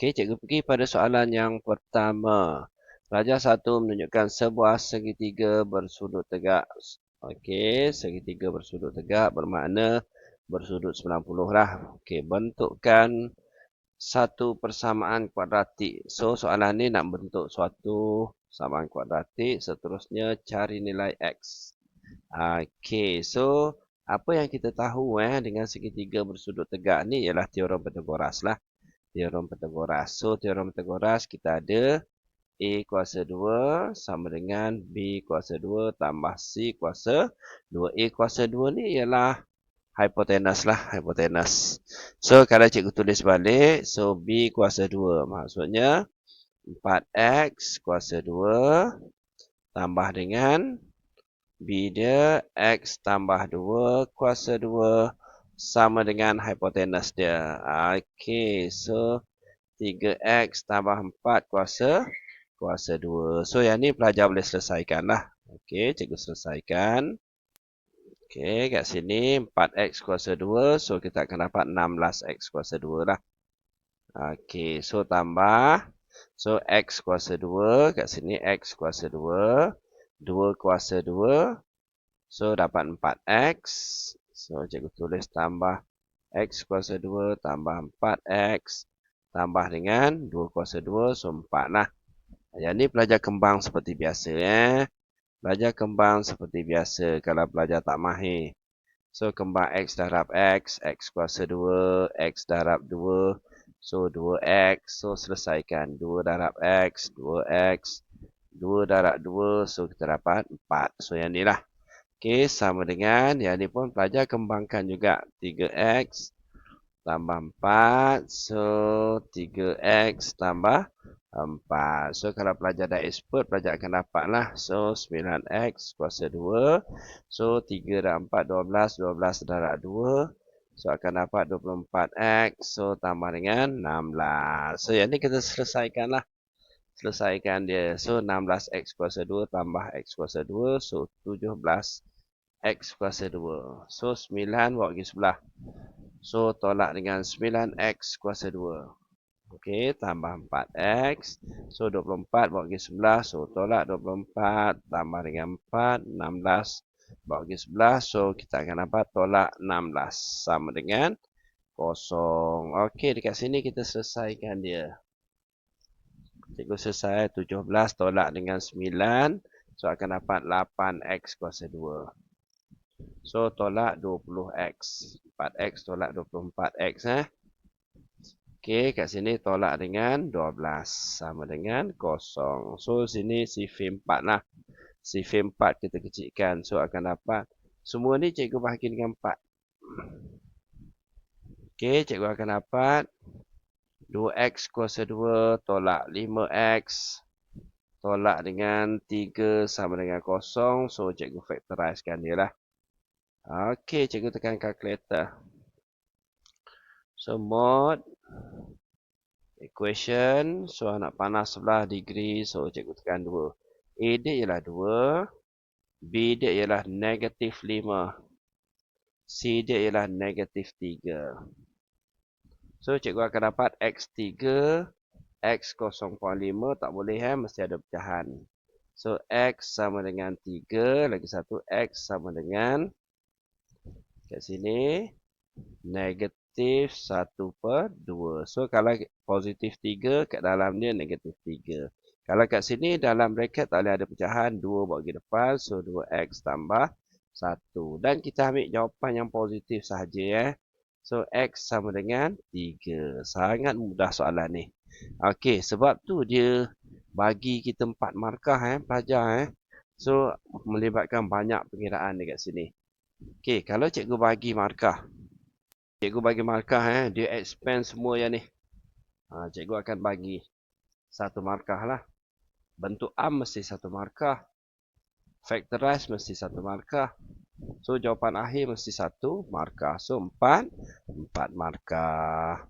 Okey, cikgu pergi pada soalan yang pertama. Pelajar satu menunjukkan sebuah segitiga bersudut tegak. Okey, segitiga bersudut tegak bermakna bersudut 90 lah. Okey, bentukkan satu persamaan kuadratik. So, soalan ni nak bentuk suatu persamaan kuadratik. Seterusnya, cari nilai X. Okey, so apa yang kita tahu eh dengan segitiga bersudut tegak ni ialah teorem Pythagoras lah teorem Pythagoras. So, teorem Pythagoras kita ada A kuasa 2 sama dengan B kuasa 2 tambah C kuasa 2. A kuasa 2 ni ialah hypotenuse lah, hypotenuse. So, kalau cikgu tulis balik, so B kuasa 2 maksudnya 4X kuasa 2 tambah dengan B dia X tambah 2 kuasa 2 sama dengan hipotenus dia. Okey, so 3x tambah 4 kuasa kuasa 2. So yang ni pelajar boleh selesaikan lah. Okey, cikgu selesaikan. Okey, kat sini 4x kuasa 2. So kita akan dapat 16x kuasa 2 lah. Okey, so tambah. So x kuasa 2. Kat sini x kuasa 2. 2 kuasa 2. So dapat 4x. So, cikgu tulis tambah X kuasa 2 tambah 4X tambah dengan 2 kuasa 2, so 4 lah. Yang ni pelajar kembang seperti biasa. Eh. Pelajar kembang seperti biasa kalau pelajar tak mahir. So, kembang X darab X, X kuasa 2, X darab 2, so 2X. So, selesaikan 2 darab X, 2X, 2 darab 2, so kita dapat 4. So, yang ni lah. Okey, sama dengan yang ni pun pelajar kembangkan juga 3x tambah 4. So, 3x tambah 4. So, kalau pelajar dah expert, pelajar akan dapat lah. So, 9x kuasa 2. So, 3 dan 4, 12. 12 darab 2. So, akan dapat 24x. So, tambah dengan 16. So, yang ni kita selesaikan lah. Selesaikan dia. So, 16x kuasa 2 tambah x kuasa 2. So, 17 X kuasa 2. So, 9 bawa pergi sebelah. So, tolak dengan 9X kuasa 2. Okey, tambah 4X. So, 24 bawa pergi sebelah. So, tolak 24. Tambah dengan 4. 16 bawa pergi sebelah. So, kita akan dapat tolak 16. Sama dengan 0. Okey, dekat sini kita selesaikan dia. Cikgu selesai 17 tolak dengan 9. So, akan dapat 8X kuasa 2. So tolak 20x. 4x tolak 24x eh. Okey, kat sini tolak dengan 12 sama dengan 0. So sini sifir 4 lah. Sifir 4 kita kecilkan. So akan dapat semua ni cikgu bahagi dengan 4. Okey, cikgu akan dapat 2x kuasa 2 tolak 5x tolak dengan 3 sama dengan 0. So cikgu factorizekan dia lah. Okey, cikgu tekan calculator. So, mod equation. So, nak panas sebelah degree. So, cikgu tekan 2. A dia ialah 2. B dia ialah negatif 5. C dia ialah negatif 3. So, cikgu akan dapat X3. X 0.5 tak boleh eh. Mesti ada pecahan. So, X sama dengan 3. Lagi satu X sama dengan kat sini negatif 1 per 2. So kalau positif 3 kat dalam dia negatif 3. Kalau kat sini dalam bracket tak boleh ada pecahan 2 bagi depan. So 2x tambah 1. Dan kita ambil jawapan yang positif sahaja eh. So x sama dengan 3. Sangat mudah soalan ni. Okey sebab tu dia bagi kita 4 markah eh pelajar eh. So melibatkan banyak pengiraan dekat sini. Okey, kalau cikgu bagi markah. Cikgu bagi markah eh, dia expand semua yang ni. Ha, cikgu akan bagi satu markah lah. Bentuk A mesti satu markah. Factorize mesti satu markah. So, jawapan akhir mesti satu markah. So, empat. Empat markah.